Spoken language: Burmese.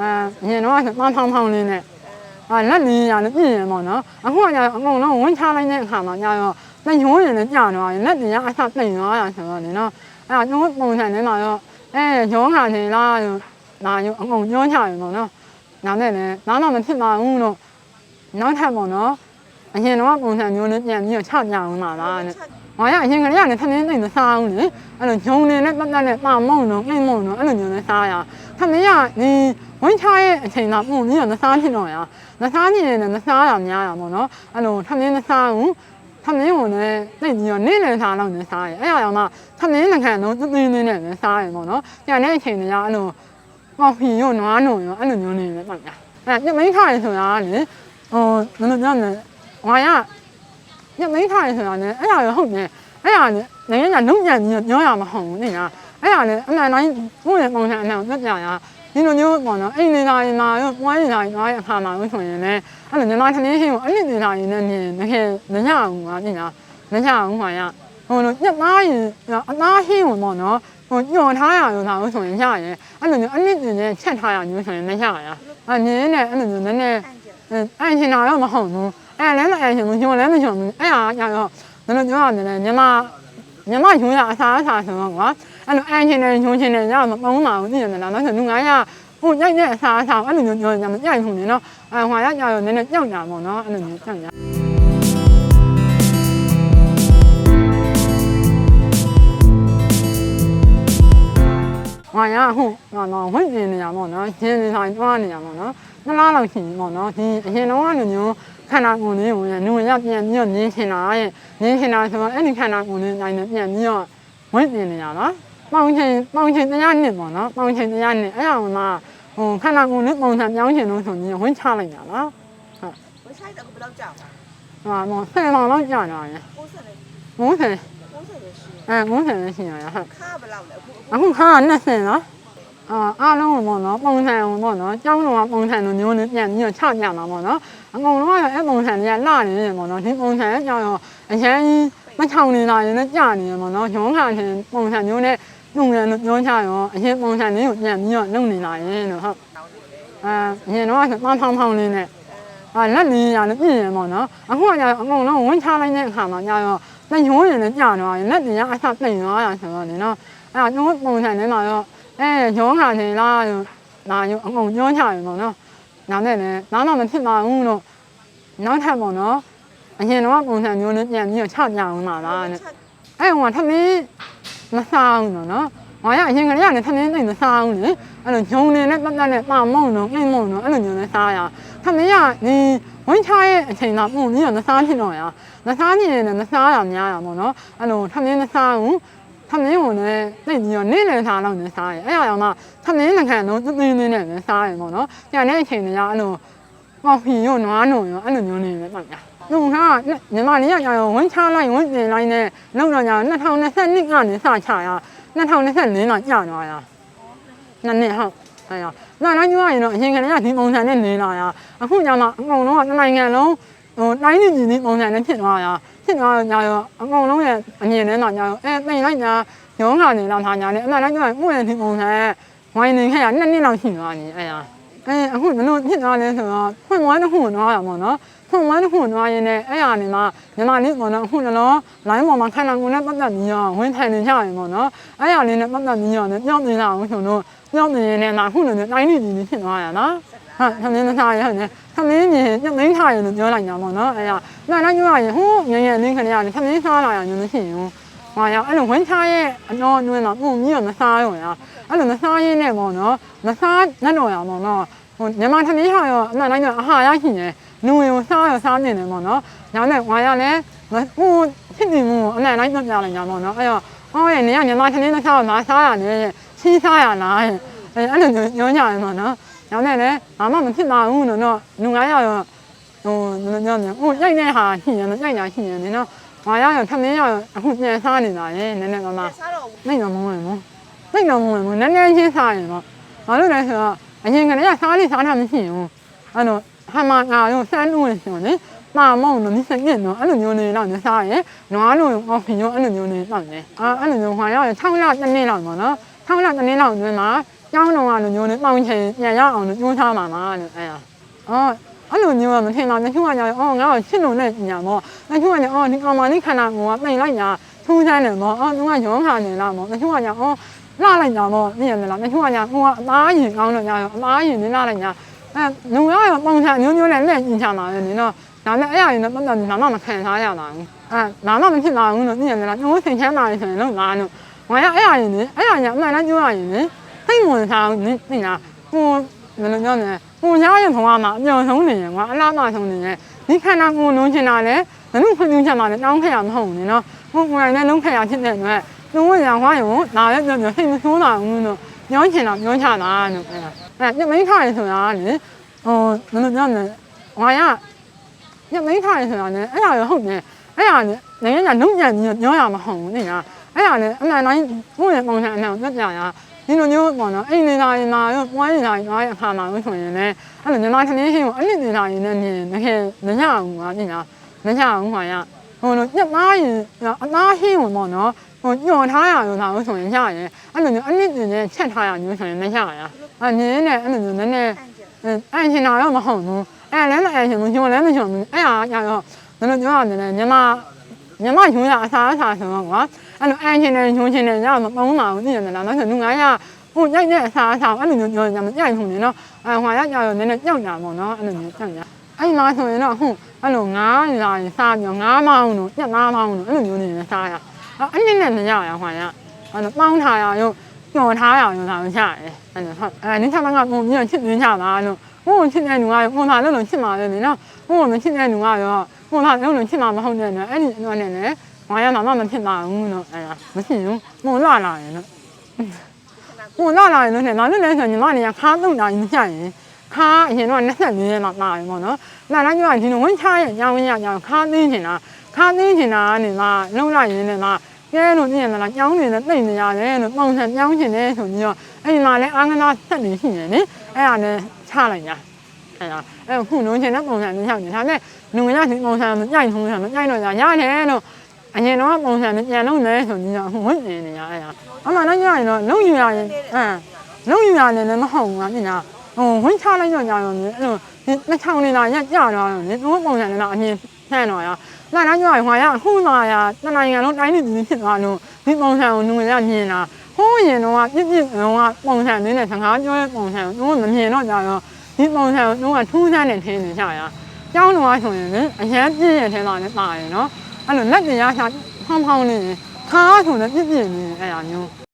အဲရင်တော့ပန်းဖောင်းဖောင်းလေးနဲ့အာလက်နေရလည်းပြင်ရပေါ့နော်အခုကညာအကုန်လုံးဝင်ချလိုက်တဲ့အခါမှာညာတော့လက်ညှိုးရင်လည်းကြာတော့လက်နေရအဆပိန်သွားတာဆိုတော့လေနော်အဲ့ဒါညှိုးပုံစံနဲ့မှာတော့အဲရောခါနေလားလာရောအကုန်ညှိုးချရပေါ့နော်နားနဲ့လည်းနားတော့မဖြစ်ပါဘူးလို့နောက်ထပ်ပေါ့နော်အရင်တော့ပုံစံမျိုးနဲ့ပြန်ပြီးတော့ချကြအောင်ပါလားတဲ့။ ငါရအရင်ကလေးကလည်းထမင်းသိမ့်မစားဘူးလေ။အဲ့လိုဂျုံနေနဲ့ပတ်သက်တဲ့ပါမုံတော့အိမ်မုံတော့အဲ့လိုမျိုးနဲ့စားရ။ထမင်းကဒီဝင်းချရဲ့အချိန်တော့ပုံပြီးတော့မစားဖြစ်တော့ရ။မစားနေတယ်မစားရများရပါတော့။အဲ့လိုထမင်းမစားဘူး။ထမင်းကိုလည်းသိပြီးတော့နေ့လည်စားတော့နေစားရ။အဲ့အရောမှထမင်းငခံတော့သင်းသင်းနဲ့လည်းစားရပေါ့နော်။ကျန်တဲ့အချိန်တွေကအဲ့လိုဟောဖီရောနွားနုံရောအဲ့လိုမျိုးနေပဲပေါ့ညာ။အဲ့ညမင်းခါရဆိုတာလေဟိုဘယ်လိုပြောမလဲ။ငါရ ညမိန်းထားရဆိုတာလည်းအဲ့ဒါရောဟုတ်တယ်အဲ့ဒါလည်းနိုင်ငံကလုံးပြန်ပြီးပြောရမှာမဟုတ်ဘူးနေလားအဲ့ဒါလည်းအမှန်တိုင်းကိုယ့်ရဲ့ပုံစံအမှန်ကိုပြပြရဒီလိုမျိုးပေါ့နော်အိမ်နေတာရင်မှာရောပွားနေတာရင်သွားတဲ့အခါမှာလို့ဆိုရင်လည်းအဲ့လိုညီမထမင်းဟင်းကိုအဲ့ဒီနေတာရင်နဲ့မြင်တကယ်မညအောင်ပါနေလားမညအောင်ပါရဟိုလိုညသားရင်အသားဟင်းကိုပေါ့နော်ဟိုညှော်ထားရလို့လားလို့ဆိုရင်ညရင်အဲ့လိုမျိုးအနစ်တင်နဲ့ချက်ထားရမျိုးဆိုရင်မညရအမြင်နဲ့အဲ့လိုမျိုးနည်းနည်းအဲ့ချင်တာတော့မဟုတ်ဘူး အဲ့လည်းမအဲ့ရှင်ဘူးညွန်လည်းမညွန်ဘူးအဲ့ဟာကြတော့ဘယ်လိုပြောရမလဲညီမညီမညွန်ရအစားအစာဆိုတော့ကွာအဲ့လိုအန်ချင်းနဲ့ညွန်ချင်းနဲ့ညမပုံးပါဘူးသိရမလားတော့ဆိုလူငါရဟိုညိုက်တဲ့အစားအစာအဲ့လိုမျိုးညွန်ညမညိုက်ဘူးနေနော်အဲ့ဟွာရကြတော့နည်းနည်းကြောက်ကြပါတော့အဲ့လိုမျိုးကြောက်ကြဟွာရဟုတ်တော့ဝင်နေနေရပါတော့ရှင်းနေတိုင်းတွားနေရပါတော့နှစ်လားလောက်ရှိပါတော့ဒီအရင်တော့ကလိုမျိုး ခန္ဓာကိုယ်လေးကိုနူရပြန်ပြီးတော့မြင်ချင်တာရဲ့မြင်ချင်တာဆိုတော့အဲ့ဒီခန္ဓာကိုယ်လေးနိုင်နေပြန်ပြီးတော့ဝင်ပြင်နေရလားပေါင်းချင်းပေါင်းချင်းတရားနှစ်ပေါ့နော်ပေါင်းချင်းတရားနှစ်အဲ့ဒါကမှဟိုခန္ဓာကိုယ်လေးပုံစံပြောင်းချင်လို့ဆိုရင်ဝင်ချလိုက်တာလားဝက်ဆိုင်တော့ဘယ်လောက်ကြာလဲဟာမောဆယ်ပေါင်လောက်ကြာတာရဲ့60နဲ့ငုံးဆယ်60နဲ့ရှိတယ်အဲငုံးဆယ်လည်းရှိရတာဟုတ်ခါဘယ်လောက်လဲအခုအခုခါက20နော် အာအားလုံးပေါ့နော်ပုံစံပေါ့နော်ကျောင်းတော်ကပုံစံလိုမျိုးနဲ့ပြန်ပြီးတော့ချပြမှာပေါ့နော်အကုန်လုံးကတော့အဲ့ပုံစံတွေကလာနေတယ်ပေါ့နော်ဒီပုံစံကကြောင်ရောအရင်မချောင်နေတာရင်လည်းကြာနေတယ်ပေါ့နော်ရုံးခါချင်းပုံစံမျိုးနဲ့ပုံစံလို့ပြောချရောအရင်ပုံစံလေးကိုပြန်ပြီးတော့လုပ်နေတာရင်လို့ဟုတ်အာအရင်တော့ပန်းဖောင်းဖောင်းလေးနဲ့အာလက်နေရလည်းပြင်ရပေါ့နော်အခုကကြာအကုန်လုံးဝင်ချလိုက်တဲ့အခါမှာကြာရောလက်ညှိုးရင်လည်းကြာတော့ရင်လက်နေရအဆပိန်သွားတာဆိုတော့လေနော်အဲ့ဒါညှိုးပုံစံလေးမှာတော့ အဲရုံးခါနေလားလာရုံအကုန်ညှိုးချရင်ပေါ့နော်နောက်နဲ့လည်းနောက်တော့မဖြစ်ပါဘူးလို့နောက်ထပ်ပေါ့နော်အရင်တော့ပုံစံမျိုးနဲ့ပြန်ပြီးတော့ချပြအောင်ပါလားတဲ့အဲဟိုကထမင်းမစားဘူးနော်နော်ဟောရအရင်ကလေးကလည်းထမင်းသိမစားဘူးလေအဲ့လိုဂျုံနေနဲ့ပတ်သက်တဲ့ပါမုံတော့အိမ်မုံတော့အဲ့လိုမျိုးနဲ့စားရထမင်းကဒီဝင်းချရဲ့အချိန်တော့ပုံပြီးတော့မစားဖြစ်တော့ရမစားနေရင်လည်းမစားရများရပေါ့နော်အဲ့လိုထမင်းမစားဘူး ထမင်းကိုလည်းသိပြီးတော့နေ့လည်စားတော့နေစားရဲအဲ့ဒါကြောင့်မှထမင်းငခံတော့သင်းသင်းနဲ့လည်းစားရဲပေါ့နော်။ပြန်တဲ့အချိန်တွေကအဲ့လိုဟောဖီရောနွားနုံရောအဲ့လိုမျိုးနေပဲပေါ့ညာ။သူကညီမလေးကကြာရောဝင်းချလိုက်ဝင်းပြင်လိုက်နဲ့လောက်တော့ကြာ2022ကနေစချရ2024လောက်ကြာသွားရ။နှစ်နှစ်ဟုတ်အဲ့ဒါ။နောက်တော့ညရင်တော့အရင်က တည်းကဒီပုံစံနဲ့နေလာရ။အခုညမှာအကုန်လုံးကနိုင်ငံလုံးဟိုတိုင်းနေကြီးပုံစံနဲ့ဖြစ်သွားရ။ဖြစ်သွားတော့ညာရောအကုန်လုံးရဲ့အမြင်ထဲမှာညာရောအဲပြင်လိုက်ညာရုံးကနေလောက်ထားညာနဲ့အမှန်တမ်းပြောရင်ဥယျာဉ်ဒီပုံစံဝိုင်းနေခဲ့ရနှစ်နှစ်လောက်ရှိသွားပြီအဲ့ဒါအဲအခုဘယ်လိုဖြစ်သွားလဲဆိုတော့ဖွင့်ဝမ်းတစ်ခုသွားတာပေါ့နော်ဖွင့်ဝမ်းတစ်ခုသွားရင်လည်းအဲ့ဟာနေမှာမြန်မာလေးပေါ့နော်အခုလည်းလိုင်းပေါ်မှာခန္ဓာကိုယ်နဲ့ပတ်သက်ပြီးတော့ဝင်ထိုင်နေကြရင်ပေါ့နော်အဲ့ဟာလေးနဲ့ပတ်သက်ပြီးတော့လည်းပြောင်းနေတာအောင်ဆိုတော့ပြောင်းနေရင်လည်းအခုလည်းတိုင်းနေကြီးဖြစ်သွားရနော် ဟာသမင်းသားရဟုတ်နေသမင်းကြီးညမင်းထားရင်လို့ပြောလိုက်တာပေါ့နော်အဲ့ဒါနောက်တော့ပြောရရင်ဟိုးငယ်ငယ်လေးခဏရတယ်သမင်းသားလာရညမရှိဘူး။ဟာရအဲ့လိုဝင်ချရဲ့အတော်အတွင်းမှာပုံပြီးတော့မစားရောရ။အဲ့လိုမစားရင်းနဲ့ပေါ့နော်။မစားနဲ့တော့ရပေါ့နော်။ဟိုမြန်မာသမီးဟာရောအမှန်တိုင်းကအဟာရရှိနေ။နူဝင်ကိုစားရစားနေတယ်ပေါ့နော်။ဒါနဲ့ဝါရလည်းဟိုဖြစ်နေမှုအမှန်တိုင်းပြပြလိုက်ကြပေါ့နော်။အဲ့တော့ဟောရဲ့နေကမြန်မာသမီးနဲ့စားတော့မစားရနဲ့ချီးစားရလား။အဲ့အဲ့လိုညညရမှာနော်။ ဒါနဲ့လည်းဘာမှမဖြစ်ပါဘူးလို့နော်။လူငါရရောဟိုညညဟိုရိုက်တဲ့ဟာရှိနေမရိုက်တာရှိနေနော်။ငါရရထမင်းရအခုပြန်စားနေတာလေနည်းနည်းမမစားတော့နိုင်တော့မဝင်ဘူးနိုင်တော့မဝင်ဘူးနည်းနည်းချင်းစားရင်တော့ဘာလို့လဲဆိုတော့အရင်ကတည်းကစားလိစားတာမရှိဘူးအဲ့တော့ဟာမငါရောစမ်းလို့ဆိုလေမာမောင်တော့မစငင်တော့အဲ့လိုမျိုးနေတော့နေစားရင်နွားလို့အော်ဖင်ရောအဲ့လိုမျိုးနေတော့နေအာအဲ့လိုမျိုးငါရရ6လတစ်နေ့လောက်ပေါ့နော်6လတစ်နေ့လောက်အတွင်းမှာ ကျောင်းတော်ကလိုမျိုးနဲ့ပေါင်ချင်ပြန်ရအောင်လို့ညှိုးထားမှာပါလို့အဲ့ဒါအော်အဲ့လိုမျိုးကမထင်ပါဘူးသူကညာအော်ငါ့ကိုချစ်လို့နဲ့ညာမောသူကညာအော်ဒီကောင်မလေးခန္ဓာကိုယ်ကပိန်လိုက်ညာထူးဆန်းတယ်မောအော်သူကရောခါနေလားမောသူကညာအော်လာလိုက်တာမောမြင်မလားသူကညာဟိုကအသားရင်ကောင်းတော့ညာအသားရင်နေလာလိုက်ညာအဲလူရရောပုံစံမျိုးမျိုးနဲ့လက်ညှိချမှာလေနင်တော့ဒါနဲ့အဲ့အရာတွေနဲ့ပတ်သက်ပြီးဘာမှမခံစားရပါဘူးအဲဘာမှမဖြစ်ပါဘူးလို့မြင်မလားညှိုးဆင်ချမ်းပါလေဆိုရင်တော့ငါတို့ငါရအဲ့အရာတွေနဲ့အဲ့အရာညာအမှန်တမ်းပြောရရင်လေ စိတ်ဝင်စားနေနေလားကိုဘယ်လိုပြောလဲကိုညာရဲ့ဘဝမှာအပြောင်းဆုံးနေရကွာအလားမဆုံးနေရဒီခန္ဓာကိုယ်လုံးချင်တာလေဘယ်လိုခွင့်ပြုချက်မှလည်းတောင်းခဲ့ရမဟုတ်ဘူးနော်ကိုကိုယ်တိုင်လည်းလုံးခဲ့ရဖြစ်တဲ့အတွက်သူကညာဟွာရောဒါလည်းပြောပြောစိတ်မဆိုးတာဘူးလို့ပြောချင်တာပြောချတာလို့အဲ့ဒါအဲ့ညမိထားရဆိုတာလေဟိုဘယ်လိုပြောလဲငါရညမိထားရဆိုတာလေအဲ့ဒါရဟုတ်တယ်အဲ့ဒါလေနိုင်ငံကလုံးညံ့ပြီးပြောရမှာမဟုတ်ဘူးနေလားအဲ့ဒါလေအမှန်တိုင်းကိုယ့်ရဲ့ပုံစံအမှန်ကိုပြပြရ ဒီလိုမျိုးပေါ့နော်အိမ်နေတာရင်လာရောပွားနေတာရင်လာရအခါမှာလို့ဆိုရင်လည်းအဲ့လိုမြန်မာထမင်းရှင်ကိုအဲ့ဒီနေတာရင်နဲ့မြင်တကယ်မရဘူးကွာပြင်လားမရဘူးခွာရဟိုလိုညက်သားရင်အသားဟင်းဝင်ပေါ့နော်ဟိုညှော်ထားရလို့လာလို့ဆိုရင်ရရင်အဲ့လိုမျိုးအနစ်တင်နဲ့ချက်ထားရမျိုးဆိုရင်မရရအမြင်နဲ့အဲ့လိုမျိုးနည်းနည်းအန်ကျင်အန်ရှင်တာတော့မဟုတ်ဘူးအဲ့လည်းမအန်ရှင်ဘူးညှော်လည်းမညှော်ဘူးအဲ့ဟာကြတော့ဘယ်လိုပြောရမလဲမြန်မာ မြန်မာရုံးရအစားအစာဆိုတော့ကွာအဲ့လိုအန်ရှင်နဲ့ညှိုးရှင်နဲ့ရမပုံးပါဘူးသိရမလားနောက်ဆိုလူငါရဟိုရိုက်တဲ့အစားအစာအဲ့လိုမျိုးပြောကြမရိုက်ခုန်နေနော်အဲဟွာရကြရောနည်းနည်းကြောက်ကြပါတော့အဲ့လိုမျိုးကြောက်ကြအဲ့မှာဆိုရင်တော့ဟုတ်အဲ့လိုငားလာရင်စားပြီးငားမောင်းတို့ညက်ငားမောင်းတို့အဲ့လိုမျိုးနေနဲ့စားရအဲ့ဒီနဲ့မရရဟွာရအဲ့လိုပေါင်းထားရရောညှော်ထားရရောလာမချရဲအဲ့လိုဟုတ်အဲ့နင်းချမကပုံပြီးချစ်သွင်းကြပါလို့ဟိုချစ်တဲ့လူကပုံလာလို့လို့ချစ်မှာလေနော်ဟိုမချစ်တဲ့လူကရော ဟိုမှာလုံးလုံးဖြစ်မှာမဟုတ်နဲ့နော်အဲ့ဒီအတော့နဲ့လည်းငါရမှာမဖြစ်ပါဘူးနော်အဲ့ဒါမဖြစ်ဘူးမုံလာလာရင်နော်မုံလာလာရင်နော်ငါလည်းလည်းဆိုညီမနေရခါသုံးတာမညရင်ခါအရင်တော့24ရက်လောက်တာရင်ပေါ့နော်လာလာညီမဒီလိုဝင်ချရင်ညောင်းရညောင်းခါသိနေတာခါသိနေတာကနေလားလုံးလာရင်လည်းလားကဲလို့ပြင်ရလားညောင်းနေနဲ့တိတ်နေရတယ်လို့ပုံစံညောင်းနေတယ်ဆိုပြီးတော့အဲ့ဒီမှာလဲအာငနာဆက်နေရှိနေလေအဲ့ဒါနဲ့ချလိုက်ညာ nhau thì sao đấy người ta thì mong thành nó nhảy không thành nó nhảy rồi là nhá thế nó anh em nó mong thành nó nhảy lúc này thôi nhá không biết gì này ai à အမှန်တော့ညရင်တော့လုံးယူရရင်အဲလုံးယူရတယ်လည်းမဟုတ်ဘူးကပြင်လားဟိုဝင်ချလိုက်တော့ညရောလေအဲ့လိုဒီနှစ်ချောင်းနေတာညကြတော့လေသူပုံစံနေတာအမြင်ဆန်းတော့ရလာတော့ညရင်ဟွာရခုလာရတနိုင်ငံလုံးတိုင်းပြည်ပြည်ဖြစ်သွားလို့ဒီပုံစံကိုလူငယ်ကမြင်လာဟိုးရင်တော့ပြစ်ပြစ်တော့ပုံစံလေးနဲ့စကားပြောတဲ့ပုံစံကိုမမြင်တော့ကြတော့ ဒီပုံစံကိုတော့ထူးဆန်းနေထင်းနေကြရကျောင်းတော်ဆိုရင်လည်းအရန်ပြည့်ရထဲလာနေပါရင်နော်အဲ့လိုလက်တရားချဖောင်းဖောင်းနေခါဆိုလည်းပြည့်ပြည့်နေအဲ့ဒါမျိုး